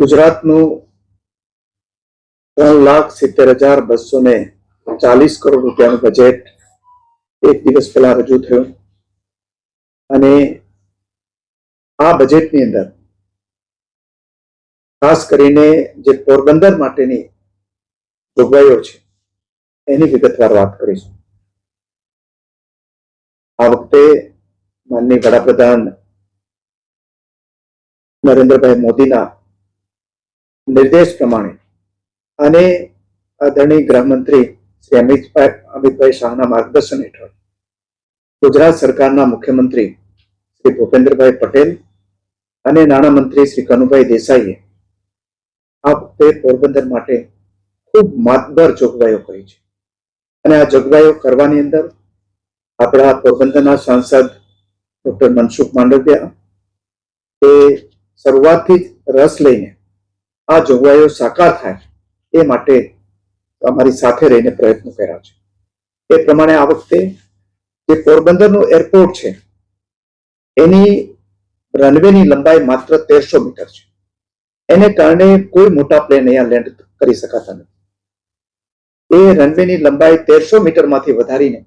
ગુજરાતનું ત્રણ લાખ સિત્તેર હજાર બસો ને ચાલીસ કરોડ રૂપિયાનું બજેટ એક દિવસ પહેલા રજૂ થયું. અને આ બજેટની અંદર ખાસ કરીને જે પોરબંદર માટેની જોગવાઈઓ છે, એની વિગતવાર વાત કરીશું. આ વખતે માનનીય વડાપ્રધાન નરેન્દ્રભાઈ મોદીના નિર્દેશ પ્રમાણે. અને આદરણીય ગૃહમંત્રી શ્રી અમિતભાઈ અમિતભાઈ શાહના માર્ગદર્શન હેઠળ ગુજરાત સરકારના મુખ્યમંત્રી શ્રી ભૂપેન્દ્રભાઈ પટેલ અને નાણામંત્રી શ્રી કનુભાઈ દેસાઈએ આ વખતે પોરબંદર માટે ખૂબ માતબર જોગવાઈઓ કરી છે. અને આ જોગવાઈઓ કરવાની અંદર આપણા પોરબંદરના સાંસદ ડોક્ટર મનસુખ માંડવિયા એ શરૂઆતથી જ રસ લઈને આ જોગવાઈઓ સાકાર થાય એ માટે અમારી સાથે રહીને પ્રયત્નો કર્યા છે. એ પ્રમાણે આ વખતે જે પોરબંદરનું એરપોર્ટ છે, એની રનવેની લંબાઈ માત્ર તેરસો મીટર છે. એને કારણે કોઈ મોટા પ્લેન અહીંયા લેન્ડ કરી શકાતા નથી. એ રનવેની લંબાઈ તેરસો મીટરમાંથી વધારીને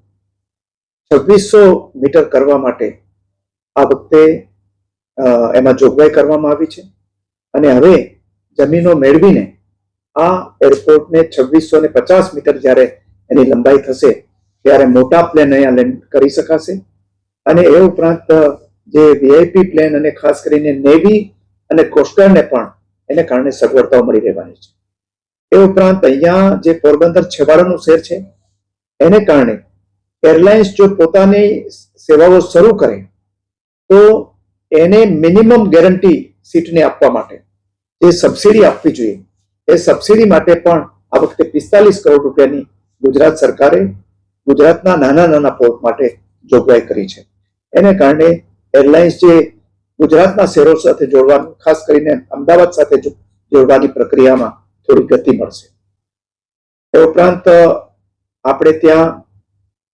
છવ્વીસો મીટર કરવા માટે આ વખતે એમાં જોગવાઈ કરવામાં આવી છે. અને હવે જમીનો મેળવીને આ એરપોર્ટને છવ્વીસો ને પચાસ મીટર જ્યારે એની લંબાઈ થશે, ત્યારે મોટા પ્લેન અહીંયા લેન્ડ કરી શકાશે. અને એ ઉપરાંત જે વીઆઈપી પ્લેન અને ખાસ કરીને નેવી અને કોસ્ટરને પણ એને કારણે સગવડતાઓ મળી રહેવાની છે. એ ઉપરાંત અહીંયા જે પોરબંદર છેવાડાનું શહેર છે, એને કારણે એરલાઇન્સ જો પોતાની સેવાઓ શરૂ કરે, તો એને મિનિમમ ગેરંટી સીટને આપવા માટે જે સબસિડી આપવી જોઈએ, એ સબસિડી માટે પણ આ વખતે પિસ્તાલીસ કરોડ રૂપિયાની ગુજરાત સરકારે ગુજરાતના નાના નાના પોર્ટ માટે જોગવાઈ કરી છે. એને કારણે એરલાઇન્સ જે ગુજરાતના શહેરો સાથે જોડવાનું, ખાસ કરીને અમદાવાદ સાથે જોડવાની પ્રક્રિયામાં થોડી ગતિ મળશે. એ ઉપરાંત આપણે ત્યાં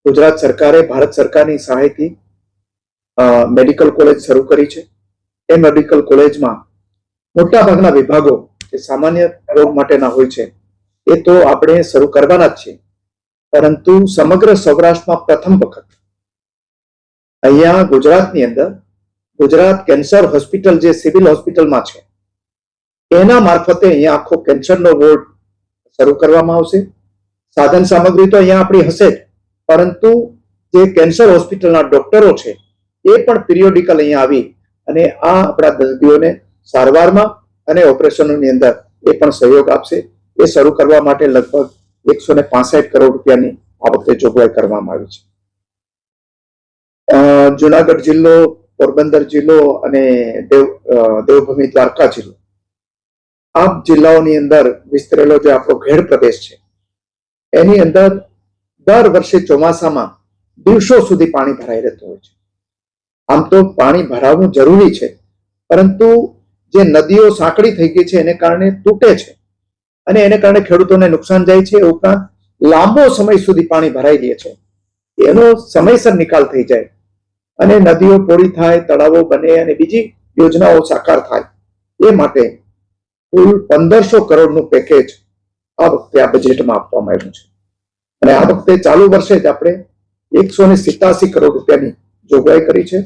ગુજરાત સરકારે, ભારત સરકારની સહાયથી મેડિકલ કોલેજ શરૂ કરી છે. એ મેડિકલ કોલેજમાં મોટા ભાગના વિભાગો જે સામાન્ય રોગ માટેના હોય છે. એ તો આપણે શરૂ કરવાના જ છે પરંતુ સમગ્ર સૌરાષ્ટ્રમાં પ્રથમ વખત અહીંયા ગુજરાતની અંદર ગુજરાત કેન્સર હોસ્પિટલ જે સિવિલ હોસ્પિટલમાં છે, એના મારફતે અહીંયા આખો કેન્સરનો વોર્ડ શરૂ કરવામાં આવશે. સાધન સામગ્રી તો અહીંયા આપણી હશે જ, પરંતુ જે કેન્સર હોસ્પિટલના ડોક્ટરો છે, એ પણ પિરિયોડિકલ અહીંયા આવી અને આ આપણા દર્દીઓને સારવારમાં અને ઓપરેશનોની અંદર એ પણ સહયોગ આપશે. એ શરૂ કરવા માટે લગભગ એકસો ને પાસઠ કરોડ રૂપિયાની આ વખતે જોગવાઈ કરવામાં આવી છે. જુનાગઢ જિલ્લો, પોરબંદર જિલ્લો અને દેવ દેવભૂમિ દ્વારકા જિલ્લો. આ જિલ્લાઓની અંદર વિસ્તરેલો જે આપણો ઘેડ પ્રદેશ છે, એની અંદર દર વર્ષે ચોમાસામાં દિવસો સુધી પાણી ભરાઈ રહેતું હોય છે. આમ તો પાણી ભરાવવું જરૂરી છે, પરંતુ જે નદીઓ સાંકડી થઈ ગઈ છે, એને કારણે તૂટે છે. અને એને કારણે ખેડૂતોને નુકસાન જાય છે ઉપરાંત લાંબો સમય સુધી પાણી ભરાઈ રહે છે. એનો સમયસર નિકાલ થઈ જાય. અને નદીઓ પોળી થાય, તળાવો બને અને બીજી યોજનાઓ સાકાર થાય. એ માટે કુલ પંદરસો કરોડનું પેકેજ આ વખતે આ બજેટમાં આપવામાં આવ્યું છે. અને આ વખતે ચાલુ વર્ષે જ આપણે એકસો ને સિત્તાસી કરોડ રૂપિયાની જોગવાઈ કરી છે.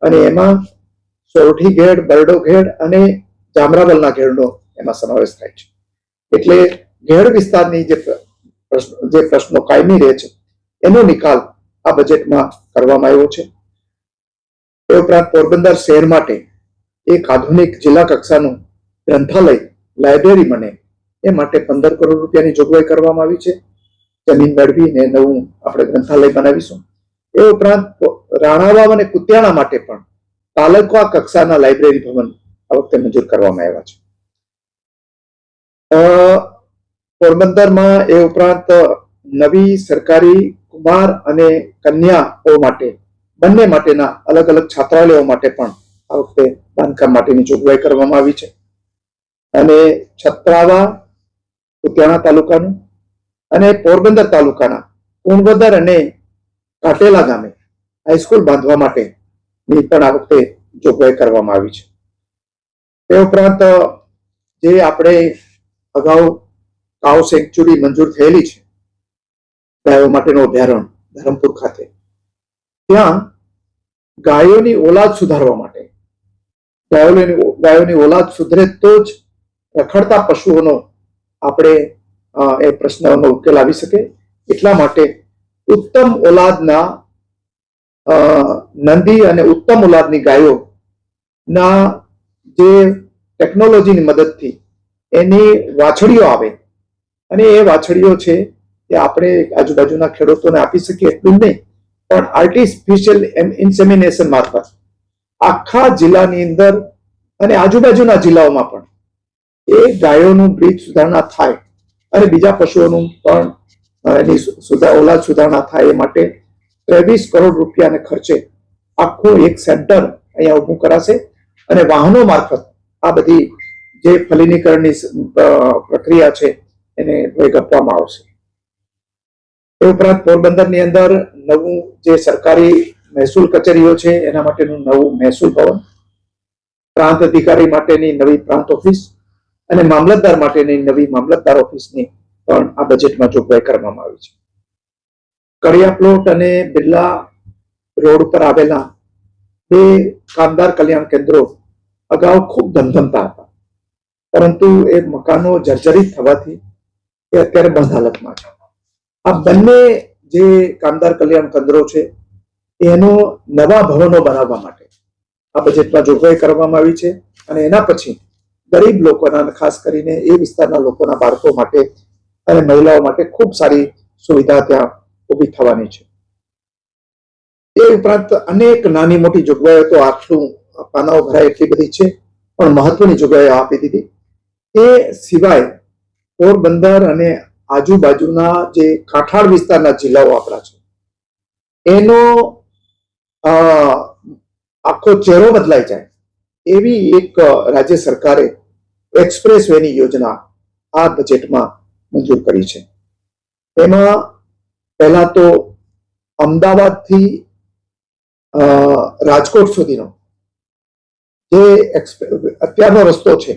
અને એમાં સોરઠી ઘેડ, બરડો ઘેડ અને જામરાવલના ઘેડનો એમાં સમાવેશ થાય છે. એટલે ઘેડ વિસ્તારની જે જે પ્રશ્નો કાયમી રહે છે, એનો નિકાલ આ બજેટમાં કરવામાં આવ્યો છે. એ ઉપરાંત પોરબંદર શહેર માટે એક આધુનિક જિલ્લા કક્ષાનું ગ્રંથાલય, લાઇબ્રેરી બને, એ માટે પંદર કરોડ રૂપિયાની જોગવાઈ કરવામાં આવી છે. જમીન મેળવીને નવું આપણે ગ્રંથાલય બનાવીશું. એ ઉપરાંત રાણાવાવ અને કુતિયાણા માટે પણ તાલુકા કક્ષાના લાઇબ્રેરી ભવન આ વખતે મંજૂર કરવામાં આવ્યા છે. પોરબંદરમાં એ ઉપરાંત નવી સરકારી કુમાર અને કન્યાઓ માટે, બંને માટેના અલગ અલગ છાત્રાલયો માટે પણ આ વખતે બાંધકામ માટેની જોગવાઈ કરવામાં આવી છે. અને છત્રાવા કુતિયાણા તાલુકાનું અને પોરબંદર તાલુકાના કુણવદર અને કાટેલા ગામે હાઈસ્કૂલ બાંધવા માટેની પણ આ વખતે જોગવાઈ કરવામાં આવી છે. તે ઉપરાંત જે આપણે અગાઉ કાઉ સેન્ચુરી મંજૂર થયેલી છે, ગાયો માટેનું અભયારણ્ય ધરમપુર ખાતે, ત્યાં ગાયોની ઓલાદ સુધારવા માટે, ગાયોની ગાયોની ઓલાદ સુધરે તો જ રખડતા પશુઓનો આપણે એ પ્રશ્નનો ઉકેલ આવી શકે. એટલા માટે ઉત્તમ ઓલાદના નંદી અને ઉત્તમ ઓલાદની ગાયો ના જે ટેકનોલોજીની મદદથી એની વાછડીઓ આવે. અને એ વાછડીઓ છે એ આપણે આજુબાજુના ખેડૂતોને આપી શકીએ એટલું નહીં, પણ આર્ટિફિશિયલ ઇન્સેમિનેશન મારફત. આખા જિલ્લાની અંદર અને આજુબાજુના જિલ્લાઓમાં પણ એ ગાયોનું બ્રીજ સુધારણા થાય અને બીજા પશુઓનું પણ એની સુધા, ઓલાદ સુધારણા થાય એ માટે ત્રેવીસ કરોડ રૂપિયાને ખર્ચે આખું એક સેન્ટર અહીંયા ઊભું કરાશે અને વાહનો મારફત આ બધી જે ફલિનીકરણની પ્રક્રિયા છે એને વેગ આપવામાં આવશે. એ ઉપરાંત પોરબંદરની અંદર નવું જે સરકારી મહેસૂલ કચેરીઓ છે, એના માટેનું નવું મહેસૂલ ભવન, પ્રાંત અધિકારી માટેની નવી પ્રાંત ઓફિસ અને મામલતદાર માટેની નવી મામલતદાર ઓફિસની પણ આ બજેટમાં જોગવાઈ કરવામાં આવી છે. કડિયા પ્લોટ અને બિરલા રોડ પર આવેલા બે કામદાર કલ્યાણ કેન્દ્રો અગાઉ ખૂબ ધમધમતા હતા. પરંતુ એ મકાનો જર્જરિત થવાથી એ અત્યારે બંધ હાલતમાં છે. આ બંને જે કામદાર કલ્યાણ કેન્દ્રો છે, એનો નવા ભવનો બનાવવા માટે આ બજેટમાં જોગવાઈ કરવામાં આવી છે અને એના પછી ગરીબ લોકોના ખાસ કરીને એ વિસ્તારના લોકોના બાળકો માટે અને મહિલાઓ માટે ખૂબ સારી સુવિધા ત્યાં ઊભી થવાની છે. એ ઉપરાંત અનેક નાની મોટી જોગવાઈઓ તો આટલું પાનાઓ ભરાય એટલી બધી છે, પણ મહત્વની જોગવાઈઓ આપી દીધી. એ સિવાય પોરબંદર અને આજુબાજુના જે કાંઠાળ વિસ્તારના જિલ્લાઓ આપણા છે. એનો આખો ચહેરો બદલાઈ જાય. એવી એક રાજ્ય સરકારે એક્સપ્રેસ વેની યોજના આ બજેટમાં મંજૂર કરી છે. એમાં પહેલા તો અમદાવાદથી રાજકોટ સુધીનો જે અત્યારનો રસ્તો છે,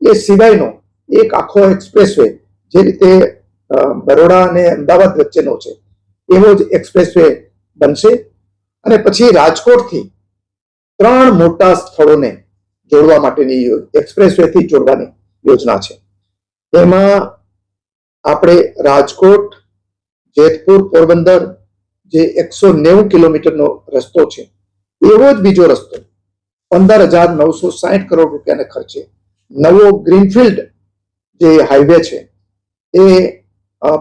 એ સિવાયનો એક આખો એક્સપ્રેસ વે જે રીતે બરોડા અને અમદાવાદ વચ્ચેનો છે, એવો જ એક્સપ્રેસ વે બનશે. અને પછી રાજકોટથી ત્રણ મોટા સ્થળોને જોડવા માટેની એક્સપ્રેસ વેથી જોડવાની યોજના છે. એમાં આપણે રાજકોટ જેતપુર, પોરબંદર જે એકસો નેવું કિલોમીટરનો રસ્તો છે, એવો જ બીજો રસ્તો પંદર હજાર નવસો સાહીઠ કરોડ રૂપિયાને ખર્ચે નવો ગ્રીનફિલ્ડ જે હાઈવે છે, એ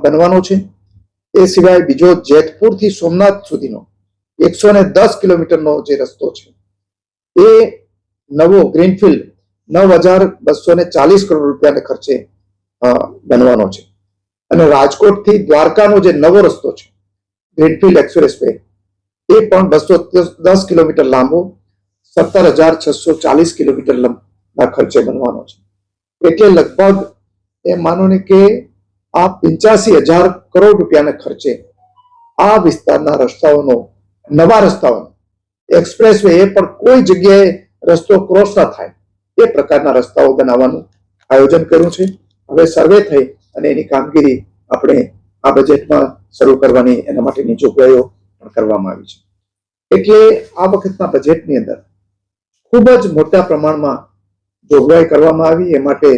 બનવાનો છે. એ સિવાય બીજો જેતપુરથી સોમનાથ સુધીનો એકસો ને દસ કિલોમીટરનો જે રસ્તો છે, એ નવો ગ્રીનફિલ્ડ નવ હજાર બસો ને ચાલીસ કરોડ રૂપિયાને ખર્ચે બનવાનો છે. અને રાજકોટથી દ્વારકાનો જે નવો રસ્તો છે ગ્રીનફિલ્ડ એક્સપ્રેસ વે એ પણ બસો દસ કિલોમીટર લાંબો, સત્તર હજાર છસો ચાલીસ કિલોમીટર ના ખર્ચે બનવાનો છે. એટલે લગભગ એ માનો ને કે આ પંચ્યાસી હજાર કરોડ રૂપિયાના ખર્ચે આ વિસ્તારના રસ્તાઓનો, નવા રસ્તાઓનો એક્સપ્રેસ વે એ પણ કોઈ જગ્યાએ રસ્તો ક્રોસ ન થાય, એ પ્રકારના રસ્તાઓ બનાવવાનું આયોજન કર્યું છે. હવે સર્વે થઈ અને એની કામગીરી આપણે આ બજેટમાં શરૂ કરવાની એના માટેની જોગવાઈઓ પણ કરવામાં આવી છે. એટલે આ વખતના બજેટની અંદર ખૂબ જ મોટા પ્રમાણમાં જોગવાઈ કરવામાં આવી. એ માટે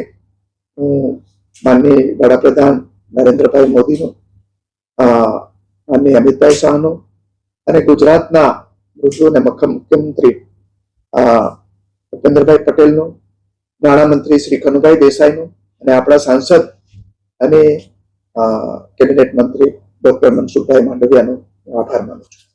હું માનનીય વડાપ્રધાન નરેન્દ્રભાઈ મોદીનો માનનીય અમિતભાઈ શાહનો અને ગુજરાતના મૃદુ અને મુખ્યમંત્રી ભૂપેન્દ્રભાઈ પટેલનો, નાણામંત્રી શ્રી કનુભાઈ દેસાઈનો અને આપણા સાંસદ અને કેબિનેટ મંત્રી ડોક્ટર મનસુખભાઈ માંડવિયાનો આભાર માનું છું.